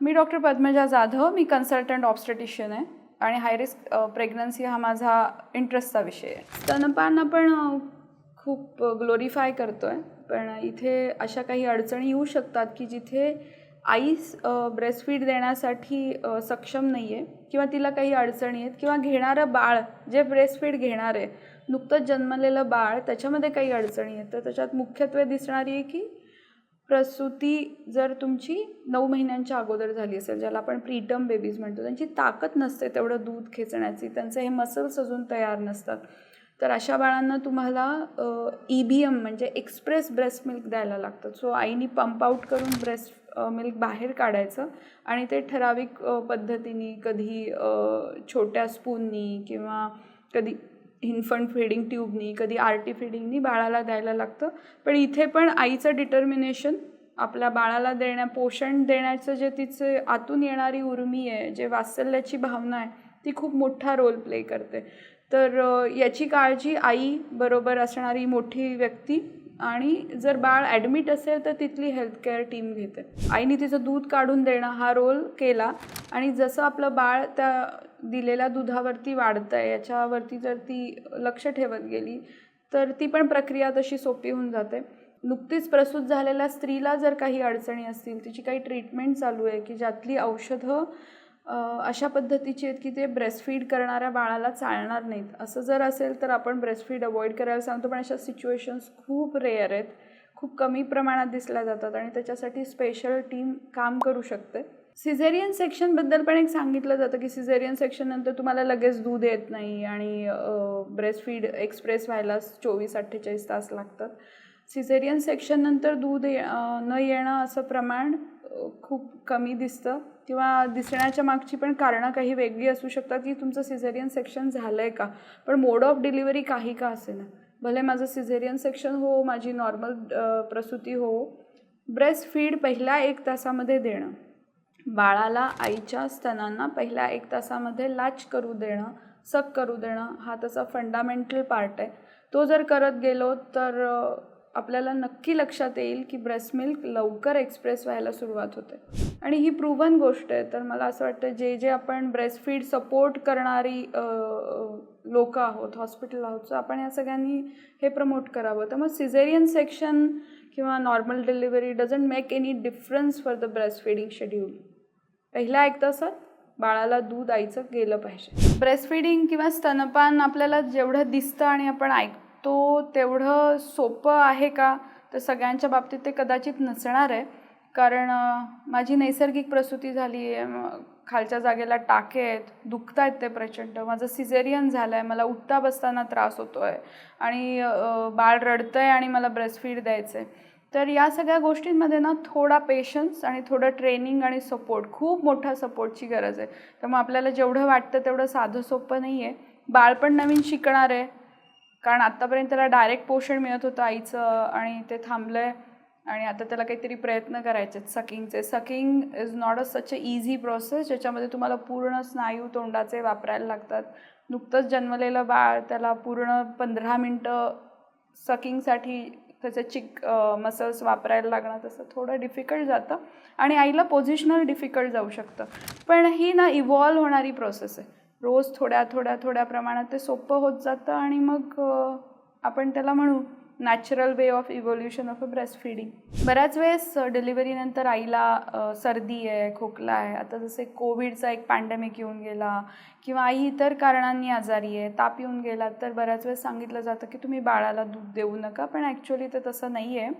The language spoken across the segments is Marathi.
मी डॉक्टर पद्मजा जाधव मी कन्सल्टंट ऑब्स्टेटिशियन आहे आणि हाय रिस्क प्रेग्नन्सी हा माझा इंटरेस्टचा विषय आहे. स्तनपान आपण खूप ग्लोरीफाय करतो आहे पण इथे अशा काही अडचणी येऊ शकतात की जिथे आई ब्रेस्टफीड देण्यासाठी सक्षम नाही आहे किंवा तिला काही अडचणी आहेत किंवा घेणारं बाळ जे ब्रेस्टफीड घेणार आहे नुकतंच जन्मलेलं बाळ त्याच्यामध्ये काही अडचणी आहेत. तर त्याच्यात मुख्यत्वे दिसणारी आहे की प्रसूती जर तुमची नऊ महिन्यांच्या अगोदर झाली असेल ज्याला आपण प्रीटम बेबीज म्हणतो त्यांची ताकद नसते तेवढं दूध खेचण्याची त्यांचे हे मसल्स अजून तयार नसतात. तर अशा बाळांना तुम्हाला ई बी एम म्हणजे एक्सप्रेस ब्रेस्ट मिल्क द्यायला लागतं. सो आईनी पंप आऊट करून ब्रेस्ट मिल्क बाहेर काढायचं आणि ते ठराविक पद्धतीने कधी छोट्या स्पूननी किंवा कधी इन्फंट फीडिंग ट्यूबनी कधी आर टी फीडिंगनी बाळाला द्यायला लागतं. पण इथे पण आईचं डिटर्मिनेशन आपल्या बाळाला देण्या पोषण देण्याचं जे तिचे आतून येणारी उर्मी आहे जे वात्सल्याची भावना आहे ती खूप मोठा रोल प्ले करते. तर याची काळजी आई बरोबर असणारी मोठी व्यक्ती आणि जर बाळ ॲडमिट असेल तर तिथली हेल्थकेअर टीम घेते. आईने तिचं दूध काढून देणं हा रोल केला. आणि जसं आपलं बाळ त्या दिलेल्या दुधावरती वाढतं आहे याच्यावरती जर ती लक्ष ठेवत गेली तर ती पण प्रक्रिया तशी सोपी होऊन जाते. नुकतीच प्रसूत झालेल्या स्त्रीला जर काही अडचणी असतील तिची काही ट्रीटमेंट चालू आहे की ज्यातली औषधं अशा पद्धतीची आहेत की ते ब्रेस्टफीड करणाऱ्या बाळाला चालणार नाहीत. असं जर असेल तर आपण ब्रेस्टफीड अवॉइड करायला सांगतो पण अशा सिच्युएशन्स खूप रेअर आहेत. खूप कमी प्रमाणात दिसल्या जातात आणि त्याच्यासाठी स्पेशल टीम काम करू शकते. सिझेरियन सेक्शनबद्दल पण एक सांगितलं जातं की सिझेरियन सेक्शननंतर तुम्हाला लगेच दूध येत नाही आणि ब्रेस्टफीड एक्सप्रेस व्हायला चोवीस अठ्ठेचाळीस तास लागतात. सिझेरियन सेक्शननंतर दूध ये न येणं असं प्रमाण खूप कमी दिसतं. किंवा दिसण्याच्या मागची पण कारणं काही वेगळी असू शकतात की तुमचं सिझेरियन सेक्शन झालं आहे का? पण मोड ऑफ डिलिव्हरी काही का असेना. भले माझं सिझेरियन सेक्शन हो माझी नॉर्मल प्रसूती हो ब्रेस्ट फीड पहिल्या एक तासामध्ये देणं. बाळाला आईच्या स्तनांना पहिल्या एक तासामध्ये लाच करू देणं सक करू देणं हा त्याचा फंडामेंटल पार्ट आहे. तो जर करत गेलो तर आपल्याला नक्की लक्षात येईल की ब्रेस्ट मिल्क लवकर एक्सप्रेस व्हायला सुरुवात होते. आणि ही प्रूव्हन गोष्ट आहे. तर मला असं वाटतं जे जे आपण ब्रेस्ट फीड सपोर्ट करणारी लोक आहोत हॉस्पिटल आहोत तर आपण या सगळ्यांनी हे प्रमोट करावं. तर मग सिझेरियन सेक्शन किंवा normal delivery doesn't make any difference for the breast feeding schedule पहिला ऐकतं सर बाळाला दूध आईचं गेलं पाहिजे. ब्रेस्ट फीडिंग किंवा स्तनपान आपल्याला जेवढं दिसतं आणि आपण ऐकतो तो तेवढं सोपं आहे का? तर सगळ्यांच्या बाबतीत ते कदाचित नसणार आहे. कारण माझी नैसर्गिक प्रसूती झाली आहे. खालच्या जागेला टाके आहेत दुखत आहेत ते प्रचंड. माझं सिझेरियन झालं आहे मला उठता बसताना त्रास होतो आहे आणि बाळ रडतं आहे आणि मला ब्रेस्टफीड द्यायचं आहे तर या सगळ्या गोष्टींमध्ये ना थोडा पेशन्स आणि थोडं ट्रेनिंग आणि सपोर्ट खूप मोठा सपोर्टची गरज आहे. त्यामुळे आपल्याला जेवढं वाटतं तेवढं साधं सोपं नाही आहे बाळ पण नवीन शिकणार आहे. कारण आत्तापर्यंत त्याला डायरेक्ट पोषण मिळत होतं आईचं आणि ते थांबलं आहे आणि आता त्याला काहीतरी प्रयत्न करायचे आहेत सकिंगचे sucking is not a such a easy process ज्याच्यामध्ये तुम्हाला पूर्ण स्नायू तोंडाचे वापरायला लागतात. नुकतंच जन्मलेलं बाळ त्याला पूर्ण पंधरा मिनटं सकिंगसाठी त्याचे चिक मसल्स वापरायला लागणं तसं थोडं डिफिकल्ट जातं. आणि आईला पोझिशनल डिफिकल्ट जाऊ शकतं. पण ही ना इव्हॉल्व होणारी प्रोसेस आहे. रोज थोड्या थोड्या थोड्या प्रमाणात ते सोपं होत जातं आणि मग आपण त्याला म्हणू natural way of evolution of a breast feeding बऱ्याच वेळेस डिलिव्हरीनंतर आईला सर्दी आहे खोकला आहे आता जसे कोविडचा एक पॅन्डेमिक येऊन गेला किंवा आई इतर कारणांनी आजारी आहे ताप येऊन गेला तर बऱ्याच वेळेस सांगितलं जातं की तुम्ही बाळाला दूध देऊ नका पण ॲक्च्युली ते तसं नाही आहे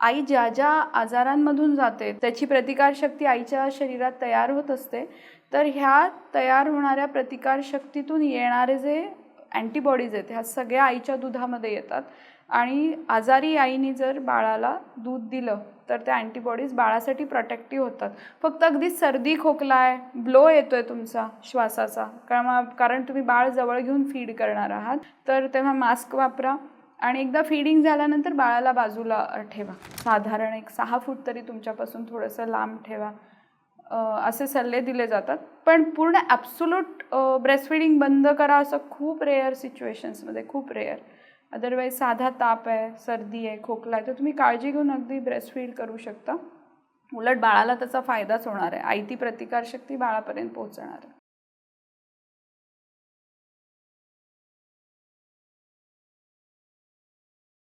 आई ज्या ज्या आजारांमधून जाते त्याची प्रतिकारशक्ती आईच्या शरीरात तयार होत असते तर ह्या तयार होणाऱ्या प्रतिकारशक्तीतून येणारे जे अँटीबॉडीज आहेत ह्या सगळ्या आईच्या दुधामध्ये येतात. आणि आजारी आईने जर बाळाला दूध दिलं तर त्या अँटीबॉडीज बाळासाठी प्रोटेक्टिव्ह होतात. फक्त अगदी सर्दी खोकला आहे ब्लो येतो आहे तुमचा श्वासाचा कारण कारण तुम्ही बाळ जवळ घेऊन फीड करणार आहात तर तेव्हा मास्क वापरा. आणि एकदा फिडिंग झाल्यानंतर बाळाला बाजूला ठेवा. साधारण एक सहा फूट तरी तुमच्यापासून थोडंसं लांब ठेवा. असे सल्ले दिले जातात. पण पूर्ण ॲब्सोल्यूट ब्रेस्टफिडिंग बंद करा असं खूप रेअर सिच्युएशन्समध्ये खूप रेअर अदरवाईज साधा ताप आहे सर्दी आहे खोकला आहे तर तुम्ही काळजी घेऊन अगदी ब्रेस्ट फीड करू शकता. उलट बाळाला त्याचा फायदाच होणार आहे. आयती प्रतिकारशक्ती बाळापर्यंत पोहोचणार आहे.